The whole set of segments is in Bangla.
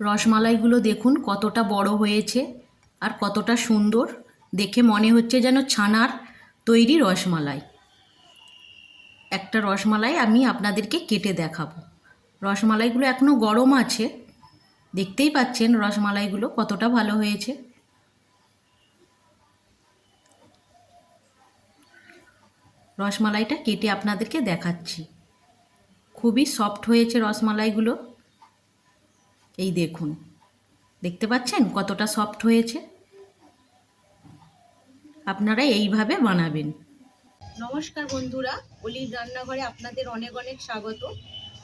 রসমালাইগুলো দেখুন, কতটা বড় হয়েছে আর কতটা সুন্দর। দেখে মনে হচ্ছে যেন ছানার তৈরি রসমালাই। একটা রসমালাই আমি আপনাদেরকে কেটে দেখাবো। রসমালাইগুলো এখনও গরম আছে। দেখতেই পাচ্ছেন রসমালাইগুলো কতটা ভালো হয়েছে। রসমালাইটা কেটে আপনাদেরকে দেখাচ্ছি। খুবই সফট হয়েছে রসমালাইগুলো। এই দেখুন। দেখতে পাচ্ছেন কতটা সফট হয়েছে? আপনারা এইভাবে বানাবেন। নমস্কার বন্ধুরা, অলির রান্নাঘরে আপনাদের অনেক অনেক স্বাগত।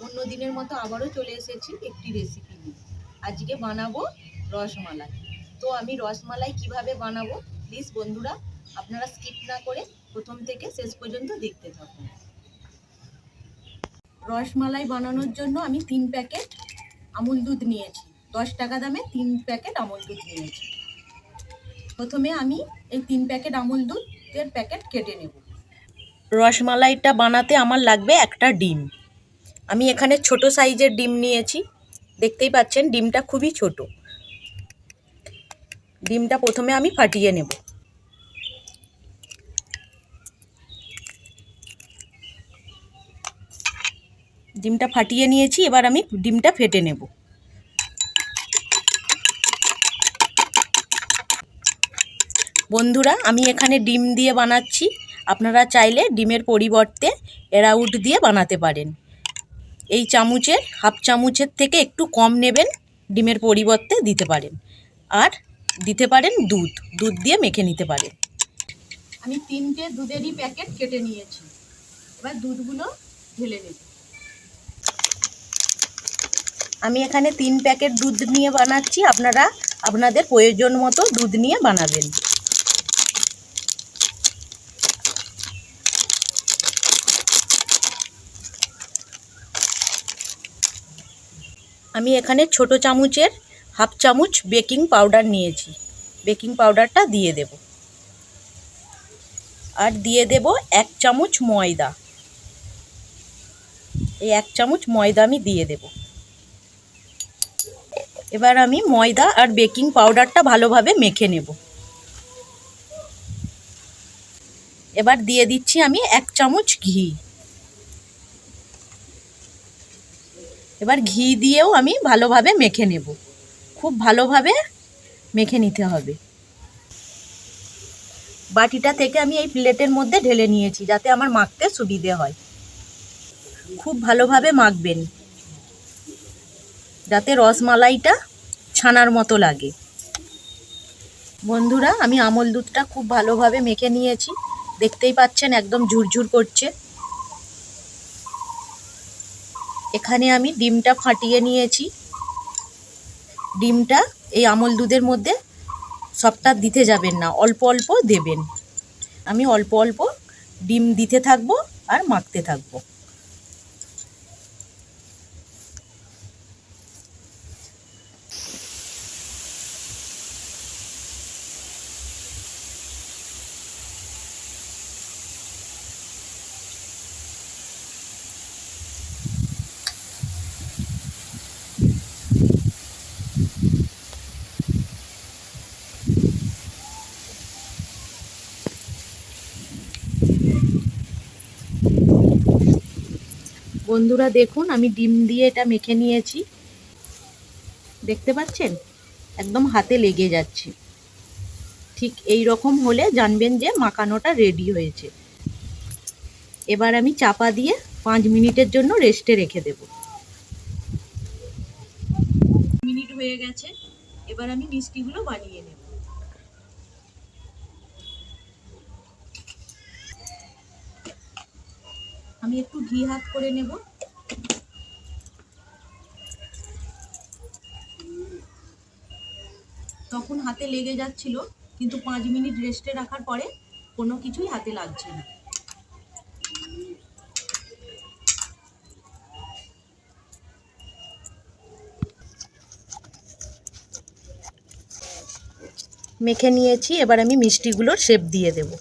অন্য দিনের মতো আবারও চলে এসেছি একটি রেসিপি নিয়ে। আজকে বানাবো রসমালাই। তো আমি রসমালাই কীভাবে বানাবো? প্লিজ বন্ধুরা, আপনারা স্কিপ না করে প্রথম থেকে শেষ পর্যন্ত দেখতে থাকুন। রসমালাই বানানোর জন্য আমি তিন প্যাকেট আমুল দুধ নিয়েছি। দশ টাকা দামে তিন প্যাকেট আমুল দুধ নিয়েছি। প্রথমে আমি এই তিন প্যাকেট আমুল দুধের প্যাকেট কেটে নেব। রসমালাইটা বানাতে আমার লাগবে একটা ডিম। আমি এখানে ছোট সাইজের ডিম নিয়েছি। দেখতেই পাচ্ছেন, ডিমটা খুবই ছোট। ডিমটা প্রথমে আমি ফাটিয়ে নেব। ডিমটা ফাটিয়ে নিয়েছি, এবার আমি ডিমটা ফেটে নেব। বন্ধুরা, আমি এখানে ডিম দিয়ে বানাচ্ছি। আপনারা চাইলে ডিমের পরিবর্তে এরাউট দিয়ে বানাতে পারেন। এই চামচের, হাফ চামচের থেকে একটু কম নেবেন, ডিমের পরিবর্তে দিতে পারেন। আর দিতে পারেন দুধ দুধ দিয়ে মেখে নিতে পারেন। আমি তিনটে দুধেরই প্যাকেট কেটে নিয়েছি। এবার দুধগুলো ঢেলে নেব। আমি এখানে তিন প্যাকেট দুধ নিয়ে বানাচ্ছি। আপনারা আপনাদের প্রয়োজন মতো দুধ নিয়ে বানাবেন। আমি এখানে ছোট চামচের হাফ চামচ বেকিং পাউডার নিয়েছি। বেকিং পাউডারটা দিয়ে দেব। আর দিয়ে দেব এক চামচ ময়দা। এই এক চামচ ময়দা আমি দিয়ে দেব। এবার আমি ময়দা আর বেকিং পাউডারটা ভালোভাবে মেখে নেব। এবার দিয়ে দিচ্ছি আমি এক চামচ ঘি। এবার ঘি দিয়েও আমি ভালোভাবে মেখে নেব। খুব ভালোভাবে মেখে নিতে হবে। বাটিটা থেকে আমি এই প্লেটের মধ্যে ঢেলে নিয়েছি যাতে আমার মাখতে সুবিধে হয়। খুব ভালোভাবে মাখবেন। যাতে রসমালাইটা ছানার মতো লাগে। বন্ধুরা, আমি আমল দুধটা খুব ভালোভাবে মেখে নিয়েছি। দেখতেই পাচ্ছেন একদম ঝুরঝুর করছে। এখানে আমি ডিমটা ফাটিয়ে নিয়েছি। ডিমটা এই আমল দুধের মধ্যে সবটা দিতে যাবেন না, অল্প অল্প দেবেন। আমি অল্প অল্প ডিম দিতে থাকব আর মাখতে থাকব। বন্ধুরা দেখুন, আমি ডিম দিয়ে এটা মেখে নিয়েছি। দেখতে পাচ্ছেন? একদম হাতে লেগে যাচ্ছে। ঠিক এই রকম হলে জানবেন যে মাখানোটা রেডি হয়েছে। এবার আমি চাপা দিয়ে পাঁচ মিনিটের জন্য রেস্টে রেখে দেব। মিনিট হয়ে গেছে। এবার আমি মিষ্টিগুলো বানিয়ে নেব। আমি একটু ঘি হাত করে নেব। তখন হাতে লেগে যাচ্ছিল, কিন্তু পাঁচ মিনিট রেস্টে রাখার পরে কোনো কিছুই হাতে লাগছে না। মেখে নিয়েছি, এবার আমি মিষ্টিগুলোর শেপ দিয়ে দেবো।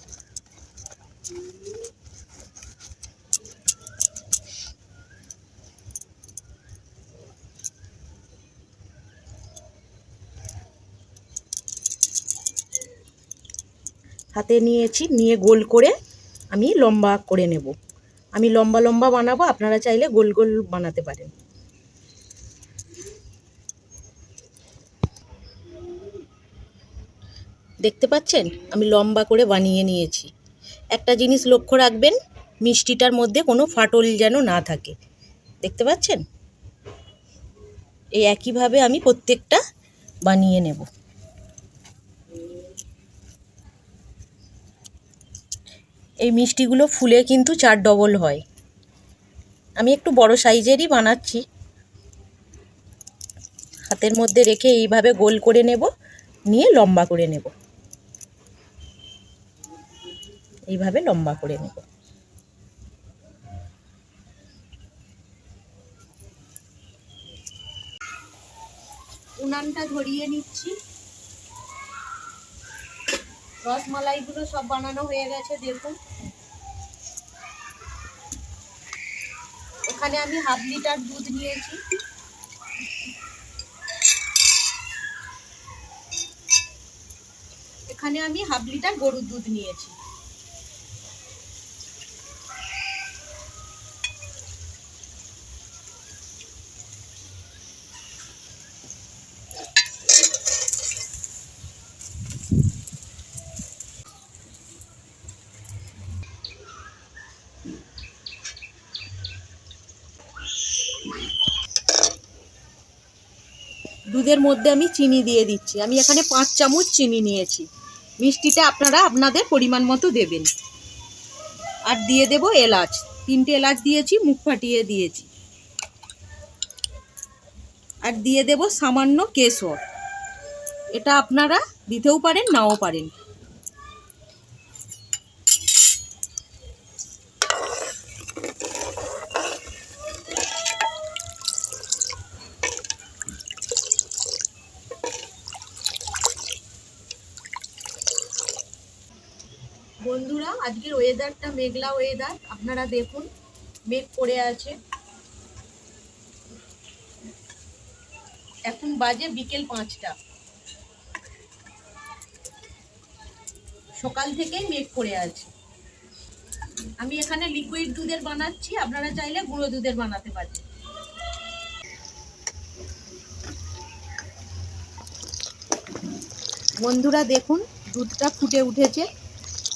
হাতে নিয়েছি, নিয়ে গোল করে আমি লম্বা করে নেব। আমি লম্বা লম্বা বানাবো, আপনারা চাইলে গোল গোল বানাতে পারেন। দেখতে পাচ্ছেন? আমি লম্বা করে বানিয়ে নিয়েছি। একটা জিনিস লক্ষ্য রাখবেন, মিষ্টিটার মধ্যে কোনো ফাটল যেন না থাকে। দেখতে পাচ্ছেন? এই একইভাবে আমি প্রত্যেকটা বানিয়ে নেব। এই মিষ্টিগুলো ফুলে কিন্তু চার ডবল হয়। আমি একটু বড় সাইজেরই বানাচ্ছি। হাতের মধ্যে রেখে এইভাবে গোল করে নেব, নিয়ে লম্বা করে নেব। এইভাবে লম্বা করে নেব। উনানটা ধরিয়ে নিচ্ছি। রসমালাইগুলো সব বানানো হয়ে গেছে, দেখুন। এখানে আমি হাফ লিটার দুধ নিয়েছি। এখানে আমি হাফ লিটার গরুর দুধ নিয়েছি। দুধের মধ্যে আমি চিনি দিয়ে দিচ্ছি। আমি এখানে পাঁচ চামচ চিনি নিয়েছি। মিষ্টিটা আপনারা আপনাদের পরিমাণ মতো দেবেন। আর দিয়ে দেব এলাচ। তিনটে এলাচ দিয়েছি, মুখ ফাটিয়ে দিয়েছি। আর দিয়ে দেব সামান্য কেশর। এটা আপনারা দিতেও পারেন, নাও পারেন বন্ধুরা আজকের ওয়েদারটা মেঘলা ওয়েদার আপনারা দেখুন, মেঘ পড়ে আছে। এখন বাজে বিকেল পাঁচটা। সকাল থেকেই মেঘ পড়ে আছে। আমি এখানে লিকুইড দুধের বানাচ্ছি, আপনারা চাইলে গুঁড়ো দুধের বানাতে পারেন। বন্ধুরা দেখুন, দুধটা ফুটে উঠেছে।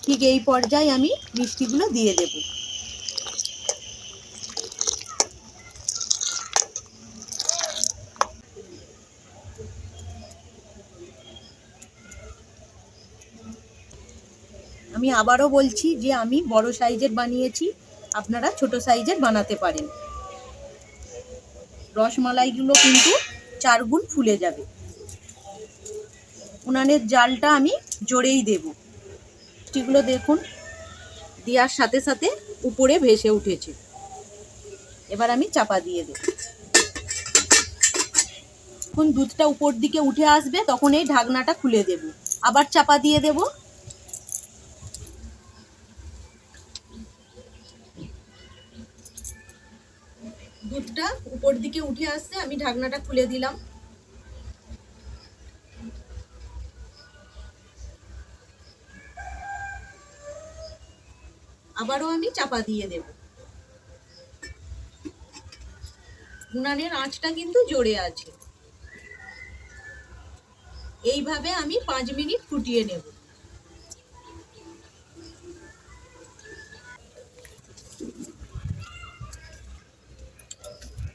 ঠিক এই পর্যায়ে আমি মিষ্টিগুলো দিয়ে দেব। আমি আবারও বলছি যে আমি বড় সাইজের বানিয়েছি, আপনারা ছোট সাইজের বানাতে পারেন। রসমালাইগুলো কিন্তু চার গুণ ফুলে যাবে। উনানের জালটা আমি জোরেই দেবো। মিষ্টিগুলো দেখুন। দেওয়ার সাথে সাথে উপরে ভেসে উঠেছে। এবার আমি চাপা দিয়ে দেব। যখন দুধটা উপর দিকে উঠে আসবে, তখন এই ঢাকনাটা খুলে দেব। আবার চাপা দিয়ে দেব। দুধটা উপর দিকে উঠে আসছে, আমি ঢাকনাটা খুলে দিলাম। আবারও আমি চাপা দিয়ে দেব। উনানের আঁচটা কিন্তু জোরে আছে। এইভাবে আমি পাঁচ মিনিট ফুটিয়ে নেব।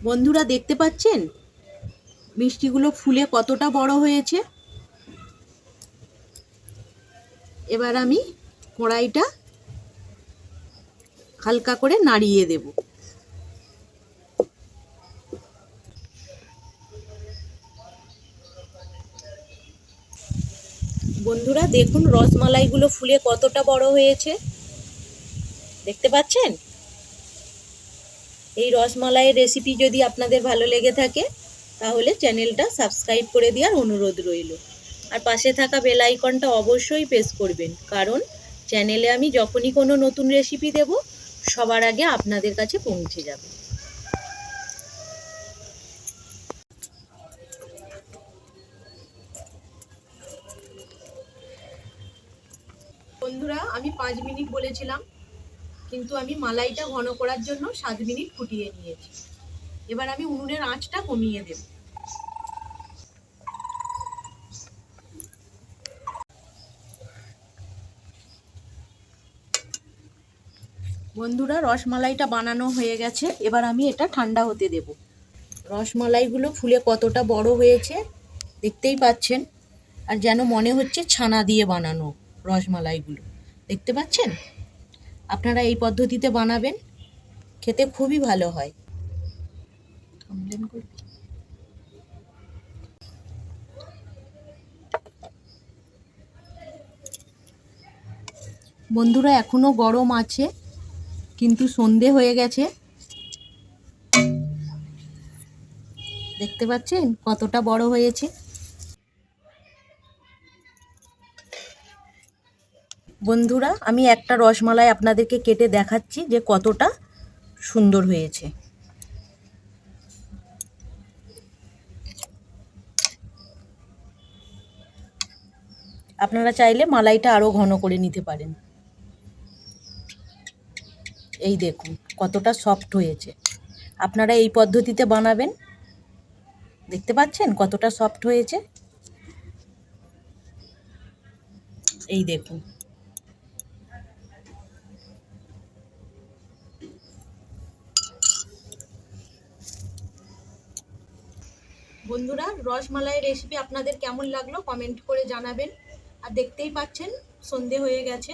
বন্ধুরা, দেখতে পাচ্ছেন? মিষ্টিগুলো ফুলে কতটা বড় হয়েছে? এবার আমি কড়াইটা হালকা করে নাড়িয়ে দেব। বন্ধুরা, দেখুন রসমালাইগুলো ফুলে কতটা বড় হয়েছে। দেখতে পাচ্ছেন? এই রসমালাইয়ের রেসিপি যদি আপনাদের ভালো লেগে থাকে, তাহলে চ্যানেলটা সাবস্ক্রাইব করে দেওয়ার অনুরোধ রইল। আর পাশে থাকা বেল আইকনটা অবশ্যই প্রেস করবেন, কারণ চ্যানেলে আমি যখনই কোনো নতুন রেসিপি দেব সবার আগে আপনাদের কাছে পৌঁছে যাবে। বন্ধুরা, আমি পাঁচ মিনিট বলেছিলাম, কিন্তু আমি মালাইটা ঘন করার জন্য সাত মিনিট ফুটিয়ে নিয়েছি। এবার আমি উনুনের আঁচটা কমিয়ে দেব। বন্ধুরা, রসমালাইটা বানানো হয়ে গেছে। এবার আমি এটা ঠান্ডা হতে দেব। রসমালাইগুলো ফুলে কতটা বড় হয়েছে দেখতেই পাচ্ছেন। আর যেন মনে হচ্ছে ছানা দিয়ে বানানো রসমালাইগুলো। দেখতে পাচ্ছেন? আপনারা এই পদ্ধতিতে বানাবেন, খেতে খুবই ভালো হয়। বন্ধুরা, এখনও গরম আছে। কিন্তু সন্ধে হয়ে গেছে। দেখতে পাচ্ছেন কতটা বড় হয়েছে? বন্ধুরা, আমি একটা রসমালাই আপনাদেরকে কেটে দেখাচ্ছি যে কতটা সুন্দর হয়েছে। আপনারা চাইলে মালাইটা আরও ঘন করে নিতে পারেন। এই দেখুন, কতটা সফট হয়েছে। আপনারা এই পদ্ধতিতে বানাবেন। দেখতে পাচ্ছেন কতটা সফট হয়েছে? এই দেখুন। বন্ধুরা, রসমালাইয়ের রেসিপি আপনাদের কেমন লাগল? কমেন্ট করে জানাবেন। আর দেখতেই পাচ্ছেন, সন্ধে হয়ে গেছে।